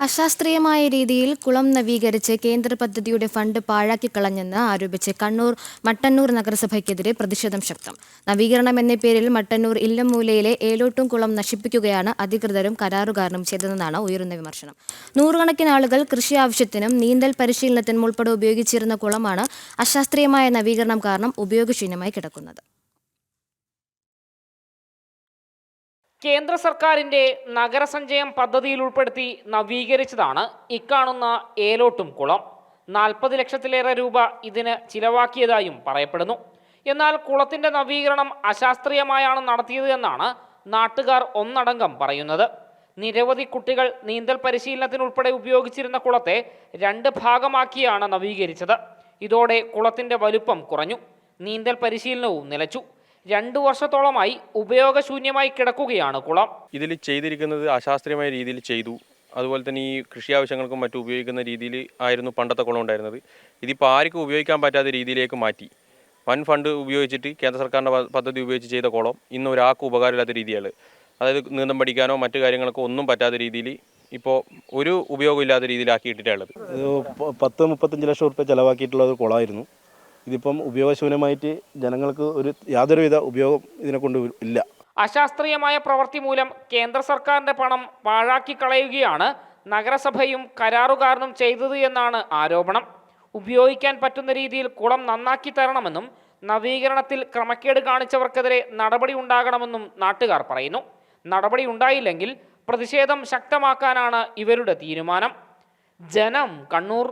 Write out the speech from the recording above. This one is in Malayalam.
അശാസ്ത്രീയമായ രീതിയിൽ കുളം നവീകരിച്ച് കേന്ദ്ര പദ്ധതിയുടെ ഫണ്ട് പാഴാക്കിക്കളഞ്ഞെന്ന് ആരോപിച്ച് കണ്ണൂർ മട്ടന്നൂർ നഗരസഭയ്ക്കെതിരെ പ്രതിഷേധം ശക്തം. നവീകരണം എന്ന പേരിൽ മട്ടന്നൂർ ഇല്ലംമൂലയിലെ ഏലോട്ടും കുളം നശിപ്പിക്കുകയാണ് അധികൃതരും കരാറുകാരനും ചെയ്തതെന്നാണ് ഉയരുന്ന വിമർശനം. നൂറുകണക്കിന് ആളുകൾ കൃഷി ആവശ്യത്തിനും നീന്തൽ പരിശീലനത്തിനും ഉൾപ്പെടെ ഉപയോഗിച്ചിരുന്ന കുളമാണ് അശാസ്ത്രീയമായ നവീകരണം കാരണം ഉപയോഗശൂന്യമായി കിടക്കുന്നത്. കേന്ദ്ര സർക്കാരിന്റെ നഗരസഞ്ചയം പദ്ധതിയിൽ ഉൾപ്പെടുത്തി നവീകരിച്ചതാണ്. ഇക്കാണുന്ന ഏലോട്ടും കുളം നാൽപ്പത് ലക്ഷത്തിലേറെ രൂപ ഇതിന് ചിലവാക്കിയതായും പറയപ്പെടുന്നു. എന്നാൽ കുളത്തിന്റെ നവീകരണം അശാസ്ത്രീയമായാണ് നടത്തിയത് എന്നാണ് നാട്ടുകാർ ഒന്നടങ്കം പറയുന്നത്. നിരവധി കുട്ടികൾ നീന്തൽ പരിശീലനത്തിനുൾപ്പെടെ ഉപയോഗിച്ചിരുന്ന കുളത്തെ രണ്ട് ഭാഗമാക്കിയാണ് നവീകരിച്ചത്. ഇതോടെ കുളത്തിന്റെ വലുപ്പം കുറഞ്ഞു. നീന്തൽ പരിശീലനവും നിലച്ചു. രണ്ടു വർഷത്തോളമായി ഉപയോഗശൂന്യമായി കിടക്കുകയാണ് കുളം. ഇതിൽ ചെയ്തിരിക്കുന്നത് അശാസ്ത്രീയമായ രീതിയിൽ ചെയ്തു. അതുപോലെ തന്നെ ഈ കൃഷി ആവശ്യങ്ങൾക്കും മറ്റും ഉപയോഗിക്കുന്ന രീതിയിൽ ആയിരുന്നു പണ്ടത്തെ കുളം ഉണ്ടായിരുന്നത്. ഇതിപ്പോൾ ആർക്കും ഉപയോഗിക്കാൻ പറ്റാത്ത രീതിയിലേക്ക് മാറ്റി. വൻ ഫണ്ട് ഉപയോഗിച്ചിട്ട് കേന്ദ്ര സർക്കാരിന്റെ പദ്ധതി ഉപയോഗിച്ച് ചെയ്ത കുളം ഇന്ന് ഒരാൾക്കും ഉപകാരമില്ലാത്ത രീതിയാണ്. അതായത് നീന്തം പഠിക്കാനോ മറ്റു കാര്യങ്ങൾക്കോ ഒന്നും പറ്റാത്ത രീതിയിൽ ഇപ്പോൾ ഒരു ഉപയോഗമില്ലാത്ത രീതിയിലാക്കിയിട്ടിട്ടുള്ളത്. പത്ത് മുപ്പത്തഞ്ച് ലക്ഷം റുപ്യ ചിലവാക്കിയിട്ടുള്ള ഒരു കുളമായിരുന്നു. ഇതിപ്പം ഉപയോഗശൂന്യമായിട്ട് ജനങ്ങൾക്ക് ഒരു യാതൊരുവിധ ഉപയോഗം ഇതിനെ കൊണ്ട് ഇല്ല. അശാസ്ത്രീയമായ പ്രവൃത്തി മൂലം കേന്ദ്ര സർക്കാരിന്റെ പണം പാഴാക്കി കളയുകയാണ് നഗരസഭയും കരാറുകാരനും ചെയ്തത് എന്നാണ് ആരോപണം. ഉപയോഗിക്കാൻ പറ്റുന്ന രീതിയിൽ കുളം നന്നാക്കി തരണമെന്നും നവീകരണത്തിൽ ക്രമക്കേട് കാണിച്ചവർക്കെതിരെ നടപടി ഉണ്ടാകണമെന്നും നാട്ടുകാർ പറയുന്നു. നടപടി ഉണ്ടായില്ലെങ്കിൽ പ്രതിഷേധം ശക്തമാക്കാനാണ് ഇവരുടെ തീരുമാനം. ജനം കണ്ണൂർ